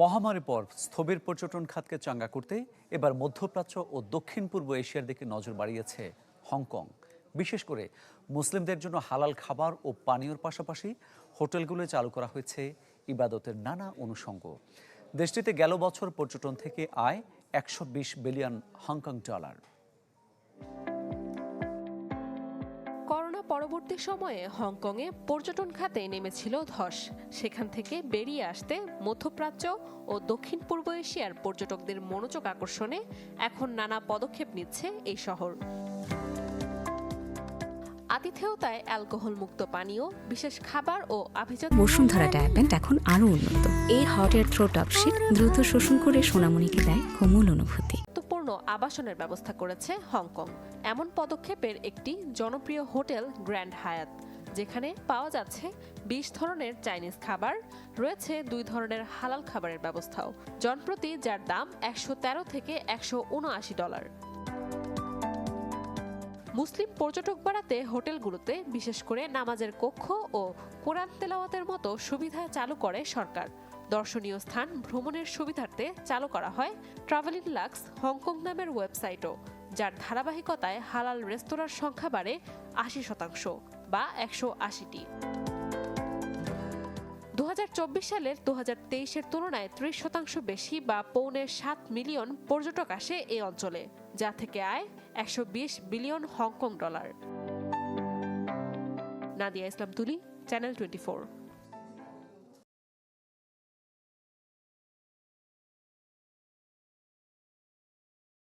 মহামারীর পর স্থবির পর্যটন খাতকে চাঙ্গা করতে এবার মধ্যপ্রাচ্য ও দক্ষিণ পূর্ব এশিয়ার দিকে নজর বাড়িয়েছে হংকং। বিশেষ করে মুসলিমদের জন্য হালাল খাবার ও পানীয়র পাশাপাশি হোটেলগুলো চালু করা হয়েছে ইবাদতের নানা অনুষঙ্গ। দেশটিতে গেল বছর পর্যটন থেকে আয় একশো বিশ বিলিয়ন হংকং ডলার। পরবর্তী সময়ে হংকংয়ে পর্যটন খাতে নেমেছিল ধস। সেখান থেকে বেরিয়ে আসতে মধ্যপ্রাচ্য ও দক্ষিণ পূর্ব এশিয়ার পর্যটকদের মনোযোগ আকর্ষণে এখন নানা পদক্ষেপ নিচ্ছে এই শহর। আতিথেয়তায় অ্যালকোহল মুক্ত পানীয় বিশেষ খাবার ও আভিজাত বসুন্ধরা ডায়াপেন্ট এখন আরও উন্নত। এই হট এয়ার থ্রো টপ দ্রুত শোষণ করে সোনামণিকে দেয় কোমল অনুভূতি। গুরুত্বপূর্ণ আবাসনের ব্যবস্থা করেছে হংকং। এমন পদক্ষেপের একটি জনপ্রিয় হোটেল গ্র্যান্ড হায়াত, যেখানে পাওয়া যাচ্ছে বিশ ধরনের চাইনিজ খাবার, রয়েছে দুই ধরনের হালাল খাবারের ব্যবস্থাও, জনপ্রতি যার দাম একশো তেরো থেকে একশো উনআশি ডলার। মুসলিম পর্যটক বাড়াতে হোটেলগুলোতে, বিশেষ করে নামাজের কক্ষ ও কোরআন তেলাওয়াতের মতো সুবিধা চালু করে সরকার। দর্শনীয় স্থান ভ্রমণের সুবিধার্থে চালু করা হয় ট্রাভেলিং লাক্স হংকং নামের ওয়েবসাইটও যার ধারাবাহিকতায় হালাল রেস্তোরাঁর সংখ্যা বাড়ে আশি শতাংশ বা একশো আশিটি। দু সালের দু এর তুলনায় ত্রিশ শতাংশ বেশি বা পৌনে সাত মিলিয়ন পর্যটক আসে এই অঞ্চলে, যা থেকে আয় একশো বিশ billion Hong Kong dollar. Nadia Islam Tuli channel twenty